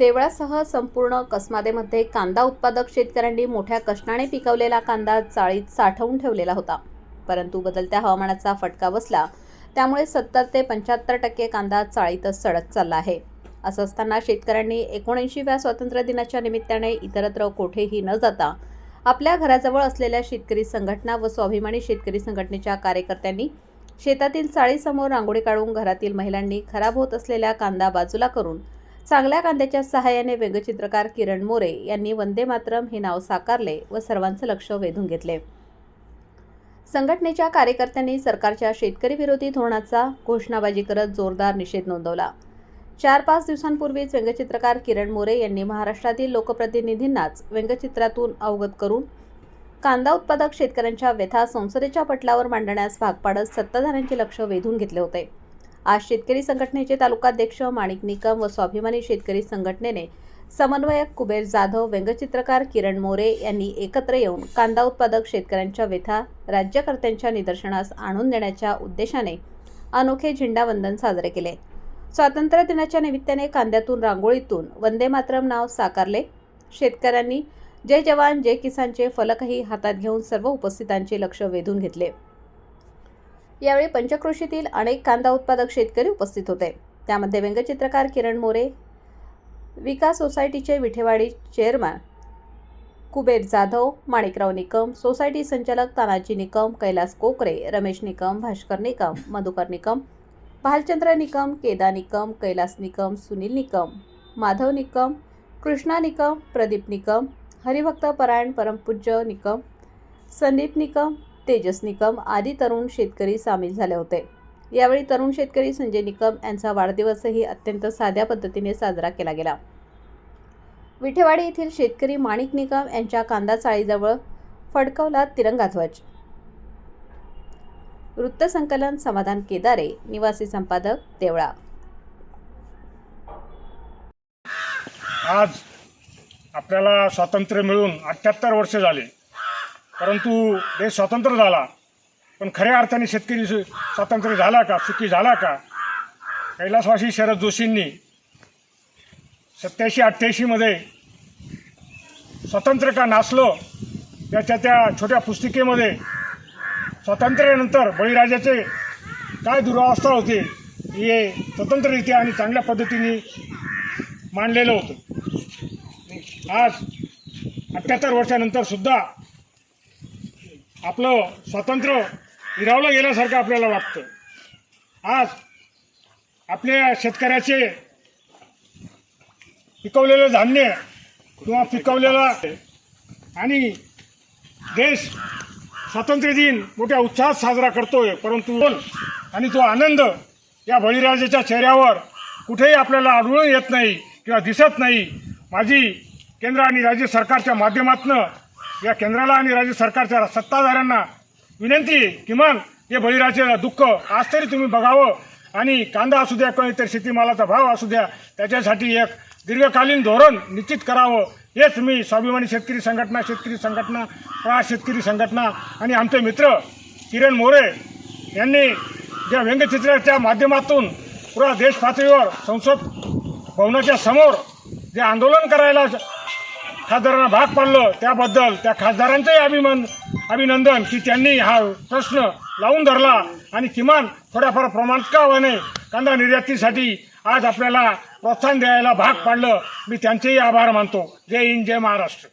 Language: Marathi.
देवळासह संपूर्ण कसमादेमध्ये कांदा उत्पादक शेतकऱ्यांनी मोठ्या कष्टाने पिकवलेला कांदा चाळीत साठवून ठेवलेला होता. परंतु बदलत्या हवामानाचा फटका बसला त्यामुळे सत्तर ते पंच्याहत्तर टक्के कांदा चाळीतच सडत चालला आहे. असं असताना शेतकऱ्यांनी एकोणऐंशीव्या स्वातंत्र्य दिनाच्या निमित्ताने इतरत्र कोठेही न जाता आपल्या घराजवळ असलेल्या शेतकरी संघटना व स्वाभिमानी शेतकरी संघटनेच्या कार्यकर्त्यांनी शेतातील चाळीसमोर रांगोळी काढून घरातील महिलांनी खराब होत असलेल्या कांदा बाजूला करून चांगल्या कांद्याच्या सहाय्याने व्यंगचित्रकार किरण मोरे यांनी वंदे मातरम हे नाव साकारले व सर्वांचं लक्ष वेधून घेतले. संघटनेच्या कार्यकर्त्यांनी सरकारच्या शेतकरी विरोधी धोरणाचा घोषणाबाजी करत जोरदार निषेध नोंदवला. चार पाच दिवसांपूर्वीच व्यंगचित्रकार किरण मोरे यांनी महाराष्ट्रातील लोकप्रतिनिधींनाच व्यंगचित्रातून अवगत करून कांदा उत्पादक शेतकऱ्यांच्या व्यथा संसदेच्या पटलावर मांडण्यास भाग पाडत सत्ताधाऱ्यांचे लक्ष वेधून घेतले होते. आज शेतकरी संघटनेचे तालुकाध्यक्ष माणिक निकम व स्वाभिमानी शेतकरी संघटनेने समन्वयक कुबेर जाधव व्यंगचित्रकार किरण मोरे यांनी एकत्र येऊन कांदा उत्पादक शेतकऱ्यांच्या व्यथा राज्यकर्त्यांच्या निदर्शनास आणून देण्याच्या उद्देशाने अनोखे झेंडावंदन साजरे केले. स्वातंत्र्य दिनाच्या निमित्ताने कांद्यातून रांगोळीतून वंदे मातरम नाव साकारले. शेतकऱ्यांनी जय जवान जय किसानचे फलकही हातात घेऊन सर्व उपस्थितांचे लक्ष वेधून घेतले. यावेळी पंचक्रोशीतील अनेक कांदा उत्पादक शेतकरी उपस्थित होते. त्यामध्ये व्यंगचित्रकार Kiran More Vikas society Vithewadi chairman Kuber Jadhav Manikrao Nikam society संचालक तानाजी निकम कैलास कोकरे रमेश निकम भास्कर निकम मधुकर निकम भालचंद्र निकम केदा निकम कैलास निकम सुनील निकम माधव निकम कृष्णा निकम प्रदीप निकम हरिभक्त परायण परमपूज्य निकम संदीप निकम तेजस निकम आदी तरुण शेतकरी सामील झाले होते. यावेळी तरुण शेतकरी संजय निकम यांचा वाढदिवसही अत्यंत साध्या पद्धतीने साजरा केला गेला. विठेवाडी येथील शेतकरी माणिक निकम यांच्या कांदा चाळीजवळ फडकवला तिरंगा ध्वज. वृत्तसंकलन समाधान केदारे निवासी संपादक देवळा. आज आपल्याला स्वातंत्र्य मिळून अठ्ठ्याहत्तर वर्ष झाले. परंतु देश स्वतंत्र झाला. पण खऱ्या अर्थाने शेतकरी स्वातंत्र्य झाला का? सुखी झाला का? कैलासवासी शरद जोशींनी सत्याऐंशी अठ्ठ्याऐंशीमध्ये स्वतंत्र का नाचलो त्याच्या त्या छोट्या पुस्तिकेमध्ये स्वातंत्र्यानंतर बळीराजाचे काय दुरावस्था होते हे स्वतंत्ररित्या आणि चांगल्या पद्धतीने मांडलेलं होतं. आज अठ्ठ्याहत्तर वर्षानंतर सुद्धा आपलं स्वातंत्र्य हिरावलं गेल्यासारखं आपल्याला वाटतं. आज आपल्या शेतकऱ्याचे पिकवलेलं धान्य किंवा पिकवलेला आणि देश स्वातंत्र्य दिन मोठ्या उत्साहात साजरा करतोय परंतु आणि तो आनंद या बळीराजाच्या चेहऱ्यावर कुठेही आपल्याला आढळून येत नाही किंवा दिसत नाही. माझी केंद्र आणि राज्य सरकारच्या माध्यमातून या केंद्राला आणि राज्य सरकारच्या सत्ताधाऱ्यांना विनंती किमान हे बळीराजाचं दुःख आज तरी तुम्ही बघावं आणि कांदा असू द्या किंवा इतर शेतीमालाचा भाव असू द्या त्याच्यासाठी एक दीर्घकालीन धोरण निश्चित करावं. हेच मी स्वाभिमानी शेतकरी संघटना शेतकरी संघटना प्रा शेतकरी संघटना आणि आमचे मित्र किरण मोरे यांनी ज्या व्यंगचित्राच्या माध्यमातून पुरा देश पातळीवर संसद भवनाच्या समोर जे आंदोलन करायला खासदारांना भाग पाडलं त्याबद्दल त्या खासदारांचंही अभिमान अभिनंदन की त्यांनी हा प्रश्न लावून धरला आणि किमान थोड्याफार प्रमाणात का होणे कांदा निर्यातीसाठी आज आपल्याला प्रोत्साहन द्यायला भाग पाडलं. मी त्यांचेही आभार मानतो. जय हिंद जय महाराष्ट्र.